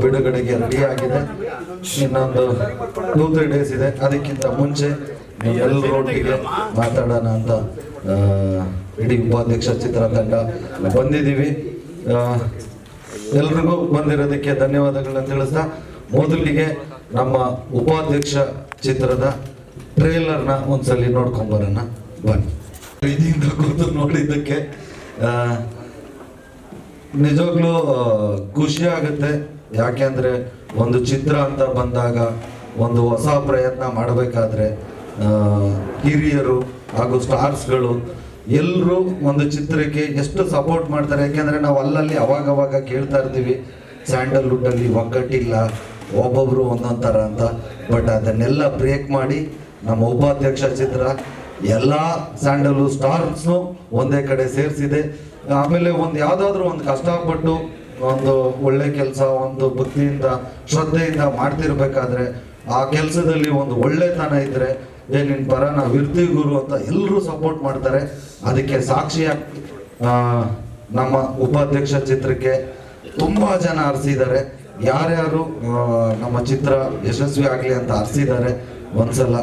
ಬಿಡುಗಡೆಗೆ ರೆಡಿ ಆಗಿದೆ ಇನ್ನೊಂದು ಟೂ ತ್ರೀ ಡೇಸ್ ಇದೆ. ಅದಕ್ಕಿಂತ ಮುಂಚೆ ಎಲ್ಲರೊಟ್ಟಿಗೆ ಮಾತಾಡೋಣ ಅಂತ ಇಡೀ ಉಪಾಧ್ಯಕ್ಷ ಚಿತ್ರತಂಡ ಬಂದಿದ್ದೀವಿ. ಆ, ಎಲ್ರಿಗೂ ಬಂದಿರೋದಕ್ಕೆ ಧನ್ಯವಾದಗಳನ್ನ ತಿಳಿಸ್ತಾ ಮೊದಲಿಗೆ ನಮ್ಮ ಉಪಾಧ್ಯಕ್ಷ ಚಿತ್ರದ ಟ್ರೇಲರ್ನ ಒಂದ್ಸಲಿ ನೋಡ್ಕೊಂಡ್ ಬರೋಣ. ಬನ್ನಿ. ಇದೀಗ ಕೂತು ನೋಡಿದ್ದಕ್ಕೆ ನಿಜವಾಗ್ಲೂ ಖುಷಿ ಆಗುತ್ತೆ. ಯಾಕೆಂದ್ರೆ ಒಂದು ಚಿತ್ರ ಅಂತ ಬಂದಾಗ ಒಂದು ಹೊಸ ಪ್ರಯತ್ನ ಮಾಡಬೇಕಾದ್ರೆ ಹಿರಿಯರು ಹಾಗೂ ಸ್ಟಾರ್ಸ್ಗಳು ಎಲ್ಲರೂ ಒಂದು ಚಿತ್ರಕ್ಕೆ ಎಷ್ಟು ಸಪೋರ್ಟ್ ಮಾಡ್ತಾರೆ? ಯಾಕೆಂದ್ರೆ ನಾವು ಅಲ್ಲಲ್ಲಿ ಅವಾಗವಾಗ ಅವಾಗ ಕೇಳ್ತಾ ಇರ್ತೀವಿ ಸ್ಯಾಂಡಲ್ವುಡ್ ಅಲ್ಲಿ ಒಗ್ಗಟ್ಟಿಲ್ಲ ಒಬ್ಬೊಬ್ಬರು ಒಂದೊಂದು ಥರ ಅಂತ. ಬಟ್ ಅದನ್ನೆಲ್ಲ ಬ್ರೇಕ್ ಮಾಡಿ ನಮ್ಮ ಉಪಾಧ್ಯಕ್ಷ ಚಿತ್ರ, ಎಲ್ಲ ಸ್ಯಾಂಡಲ್ವುಡ್ ಸ್ಟಾರ್ಸ್ನು ಒಂದೇ ಕಡೆ ಸೇರಿಸಿದೆ. ಆಮೇಲೆ ಒಂದು ಯಾವುದಾದ್ರೂ ಒಂದು ಕಷ್ಟಪಟ್ಟು ಒಂದು ಒಳ್ಳೆ ಕೆಲಸ, ಒಂದು ಬುದ್ಧಿಯಿಂದ, ಶ್ರದ್ಧೆಯಿಂದ ಮಾಡ್ತಿರ್ಬೇಕಾದ್ರೆ ಆ ಕೆಲಸದಲ್ಲಿ ಒಂದು ಒಳ್ಳೆತನ ಇದ್ರೆ, ಏ, ನಿನ್ ಪರ ನಾವು ಗುರು ಅಂತ ಎಲ್ಲರೂ ಸಪೋರ್ಟ್ ಮಾಡ್ತಾರೆ. ಅದಕ್ಕೆ ಸಾಕ್ಷಿಯ ನಮ್ಮ ಉಪಾಧ್ಯಕ್ಷ ಚಿತ್ರಕ್ಕೆ ತುಂಬಾ ಜನ ಹರಿಸಿದ್ದಾರೆ ಯಾರ್ಯಾರು ನಮ್ಮ ಚಿತ್ರ ಯಶಸ್ವಿ ಆಗ್ಲಿ ಅಂತ ಹರಿಸಿದ್ದಾರೆ ಒಂದ್ಸಲ